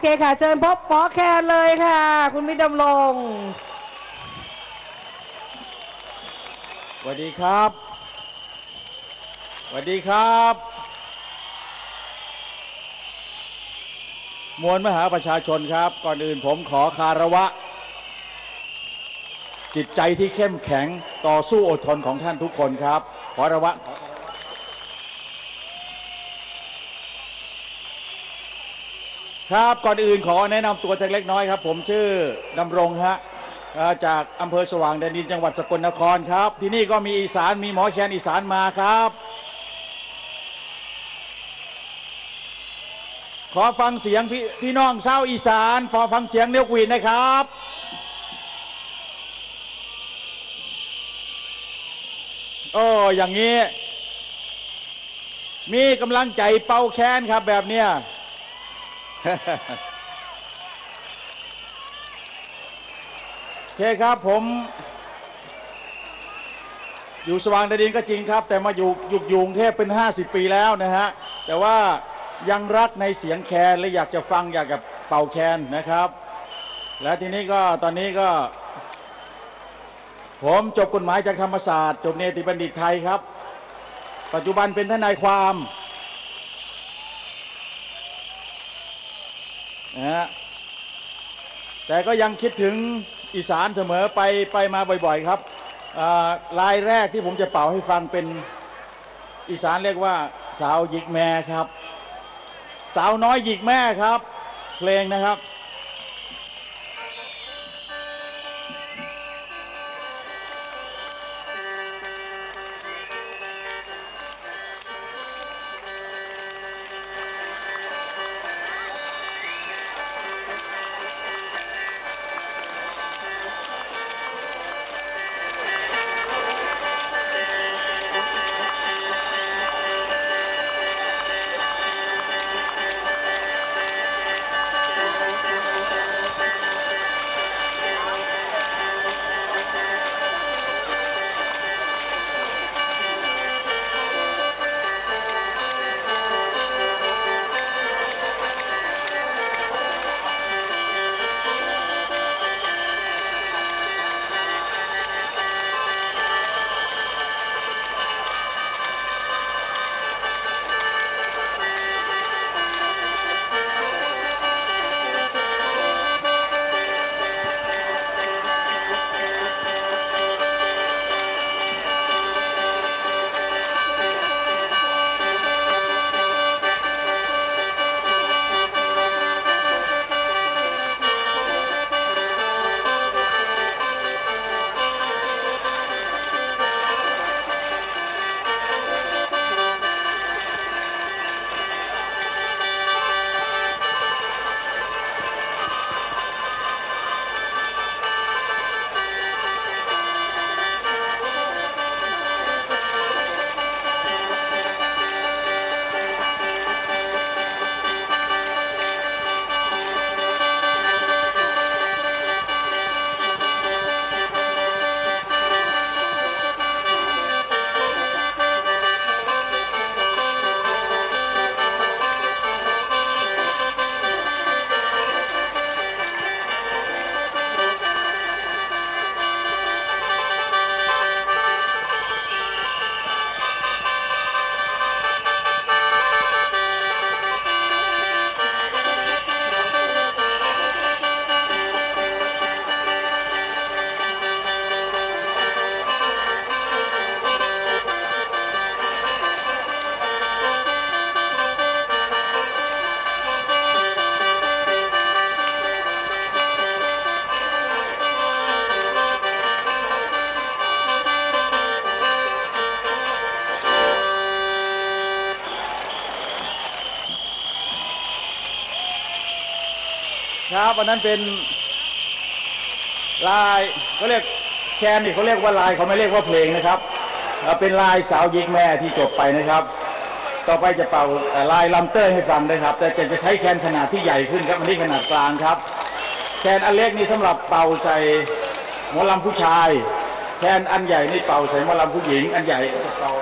เคค่ะ เชิญพบหมอแคนเลยค่ะ คุณมิตรดำรงสวัสดีครับสวัสดีครับ มวลมหาประชาชนครับ ก่อนอื่นผมขอคารวะ จิตใจที่เข้มแข็งต่อสู้อดทนของท่านทุกคนครับ ขอระวะ ครับก่อนอื่นขอแนะนำตัวเล็กน้อยครับ ผมชื่อดำรงฮะเอ่อจากอำเภอสว่างแดนดินจังหวัดสกลนครครับ ที่นี่ก็มีอีสานมีหมอแคนอีสานมาครับ ขอฟังเสียงพี่พี่น้องชาวอีสานขอฟังเสียงเนียวกวีนนะครับ โอ้อย่างนี้ มีกำลังใจเป่าแค้นครับแบบเนี้ย เคครับ ผม อยู่สว่างแดนดินก็จริงครับ แต่มาอยู่อยู่ยุงเทพเป็นห้าสิบปีแล้วนะฮะ แต่ว่ายังรักในเสียงแคนและอยากจะฟังอยากกับเป่าแคนนะครับ และทีนี้ก็ตอนนี้ก็ ผมจบกฎหมายจากธรรมศาสตร์ จบเนติบัณฑิตไทยครับ ปัจจุบันเป็นทนายความ นะฮะแต่ก็ยังคิดถึงอีสานเสมอไปไปมาบ่อยๆครับลายแรกที่ผมจะเป่าให้ฟังเป็นอีสานเรียกว่า สาวหยิกแม่ครับ สาวน้อยหยิกแม่ครับ เพลงนะครับ ครับอันนั้นเป็นลายเขาเรียกแคนนี่เขาเรียกว่าลายเขาไม่เรียกว่าเพลงนะครับเป็นลายสาวยิกแม่ที่จบไปนะครับ ต่อไปจะเป่าลายลัมเตอร์ให้ฟังนะครับ แต่จะจะใช้แคนขนาดที่ใหญ่ขึ้นครับอันนี้ขนาดกลางครับ แคนอันเล็กนี่สำหรับเป่าใส่หมอลำผู้ชาย แคนอันใหญ่นี่เป่าใส่หมอลำผู้หญิง อันใหญ่จะเป่า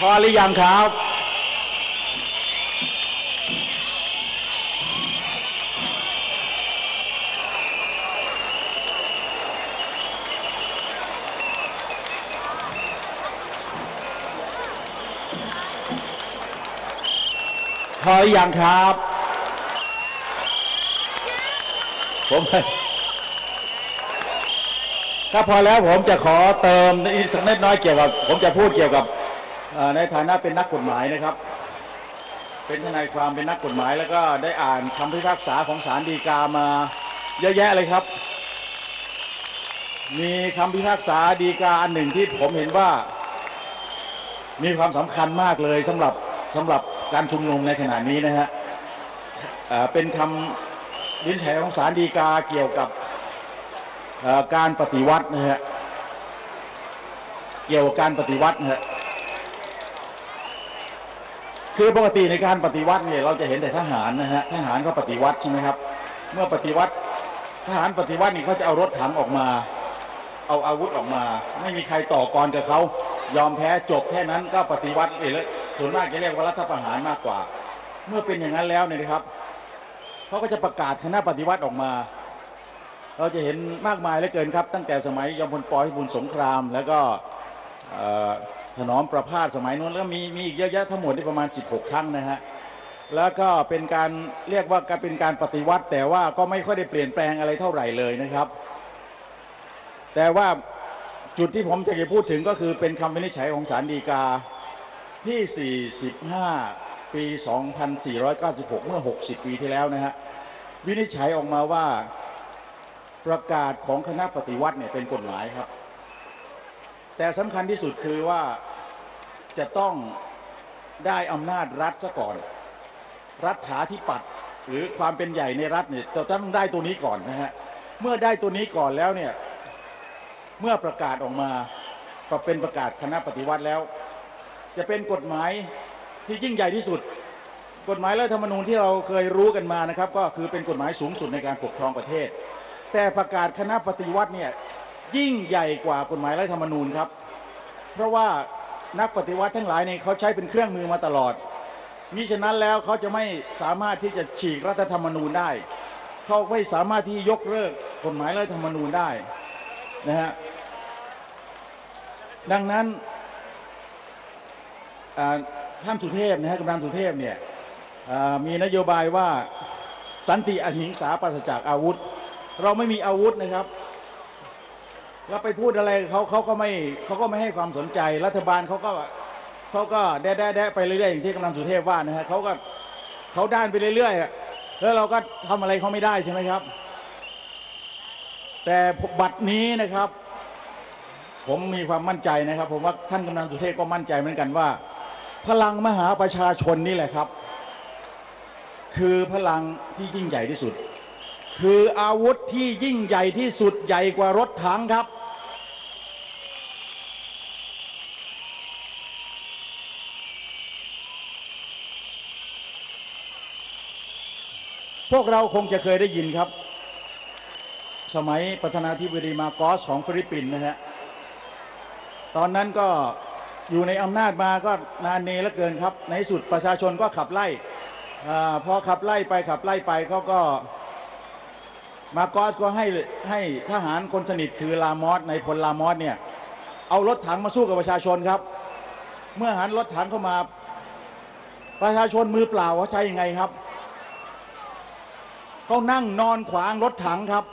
พอหรือยังครับ พอหรือยังครับ ผมถ้าพอแล้วผมจะขอเติมอีกสักนิดน้อยเกี่ยวกับ ผมจะพูดเกี่ยวกับ ในฐานะเป็นนักกฎหมายนะครับ เป็นทนายความเป็นนักกฎหมาย แล้วก็ได้อ่านคำพิพากษาของศาลฎีกามาเยอะแยะเลยครับ มีคำพิพากษาฎีกาอันหนึ่งที่ผมเห็นว่า มีความสำคัญมากเลยสำหรับสำหรับการชุมนุมในขณะนี้นะฮะเอ่อเป็นคำวินิจฉัยของศาลฎีกาเกี่ยวกับการปฏิวัตินะฮะเกี่ยวกับการปฏิวัตินะฮะ คือปกติในการปฏิวัติเนี่ยเราจะเห็นแต่ทหารนะฮะทหารก็ปฏิวัติใช่ไหมครับ เมื่อปฏิวัติทหารปฏิวัตินี่เขาจะเอารถถังออกมา เอาอาวุธออกมา ไม่มีใครต่อกรกับเขายอมแพ้จบแค่นั้นก็ปฏิวัติเองแล้วส่วนมากจะเรียกว่ารัฐประหารมากกว่า เมื่อเป็นอย่างนั้นแล้วเนี่ยนะครับเขาก็จะประกาศคณะปฏิวัติออกมา เราจะเห็นมากมายเหลือเกินครับ ตั้งแต่สมัยยมพลปพิบูลสงคราม แล้วก็เอ่อ ถนอมประพาสสมัยนู้นแล้วมีมีอีกเยอะแยะทั้งหมดที่ประมาณ 16 ครั้งนะฮะแล้วก็เป็นการเรียกว่าการเป็นการปฏิวัติ แต่ว่าก็ไม่ค่อยได้เปลี่ยนแปลงอะไรเท่าไหร่เลยนะครับ แต่ว่าจุดที่ผมจะพูดถึงก็คือเป็นคำวินิจฉัยของศาลฎีกาที่ 45 ปี 2496 เมื่อ 60 ปีที่แล้วนะฮะ วินิจฉัยออกมาว่าประกาศของคณะปฏิวัติเนี่ยเป็นกฎหมายครับ แต่สำคัญที่สุดคือว่าจะต้องได้อำนาจรัฐซะก่อน รัฐาธิปัตย์หรือความเป็นใหญ่ในรัฐเนี่ยจะต้องได้ตัวนี้ก่อนนะฮะเมื่อได้ตัวนี้ก่อนแล้วเนี่ย เมื่อประกาศออกมาก็เป็นประกาศคณะปฏิวัติแล้ว จะเป็นกฎหมายที่ยิ่งใหญ่ที่สุด กฎหมายรัฐธรรมนูญที่เราเคยรู้กันมานะครับ ก็คือเป็นกฎหมายสูงสุดในการปกครองประเทศ แต่ประกาศคณะปฏิวัติเนี่ย ยิ่งใหญ่กว่ากฎหมายรัฐธรรมนูญครับ เพราะว่านักปฏิวัติทั้งหลายเนี่ยเขาใช้เป็นเครื่องมือมาตลอดมิฉะนั้นแล้วเขาจะไม่สามารถที่จะฉีกรัฐธรรมนูญได้ เขาไม่สามารถที่ยกเลิกกฎหมายรัฐธรรมนูญได้นะฮะดังนั้นอ่าท่านสุเทพนะฮะกำนันสุเทพเนี่ยมีนโยบายว่าสันติอหิงสาปราศจากอาวุธ เราไม่มีอาวุธนะครับ แล้วไปพูดอะไรเขาเขาก็ไม่เขาก็ไม่ให้ความสนใจ รัฐบาลเขาก็เขาก็แด้แด้แด้ไปเรื่อยๆอย่างที่กำนันสุเทพว่านะฮะเขาก็เขาด้านไปเรื่อยๆแล้วเราก็ทำอะไรเขาไม่ได้ใช่ไหมครับ แต่บัตรนี้นะครับ ผมมีความมั่นใจนะครับ ผมว่าท่านกำนันสุเทพก็มั่นใจเหมือนกันว่า พลังมหาประชาชนนี่แหละครับ คือพลังที่ยิ่งใหญ่ที่สุด คืออาวุธที่ยิ่งใหญ่ที่สุดใหญ่กว่ารถถังครับ พวกเราคงจะเคยได้ยินครับ สมัยประธานาธิบดีมาโกอสของฟิลิปปินส์นะฮะตอนนั้นก็อยู่ในอำนาจมาก็นานเนเหลือเกินครับ ในสุดประชาชนก็ขับไล่อพอขับไล่ไปขับไล่ไปเขาก็ มาโกอสก็ให้ให้ทหารคนสนิทคือลามอสในพลลามอสเนี่ย เอารถถังมาสู้กับประชาชนครับ เมื่อหันรถถังเข้ามา ประชาชนมือเปล่าเขาใช้ยังไงครับ เขานั่งนอนขวางรถถังครับ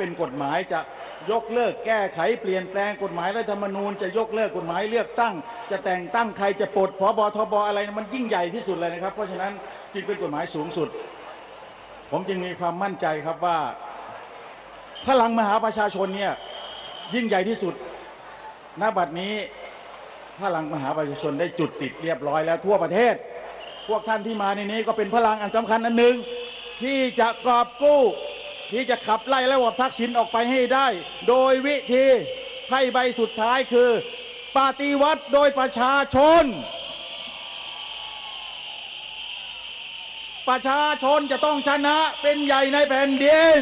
เป็นกฎหมายจะยกเลิกแก้ไขเปลี่ยนแปลงกฎหมายรัฐธรรมนูญจะยกเลิกกฎหมายเลือกตั้ง จะแต่งตั้งใครจะปลดพบทบอะไรมันยิ่งใหญ่ที่สุดเลยนะครับ เพราะฉะนั้นจึงเป็นกฎหมายสูงสุด ผมจึงมีความมั่นใจครับว่า พลังมหาประชาชนเนี่ย ยิ่งใหญ่ที่สุดณบัดนี้พลังมหาประชาชนได้จุดติดเรียบร้อยแล้วทั่วประเทศ พวกท่านที่มาในนี้ก็เป็นพลังอันสำคัญอันหนึ่งที่จะกอบกู้ ที่จะขับไล่ระบบทักษิณออกไปให้ได้ โดยวิธีให้ใบสุดท้ายคือ ปฏิวัติโดยประชาชน ประชาชนจะต้องชนะเป็นใหญ่ในแผ่นดิน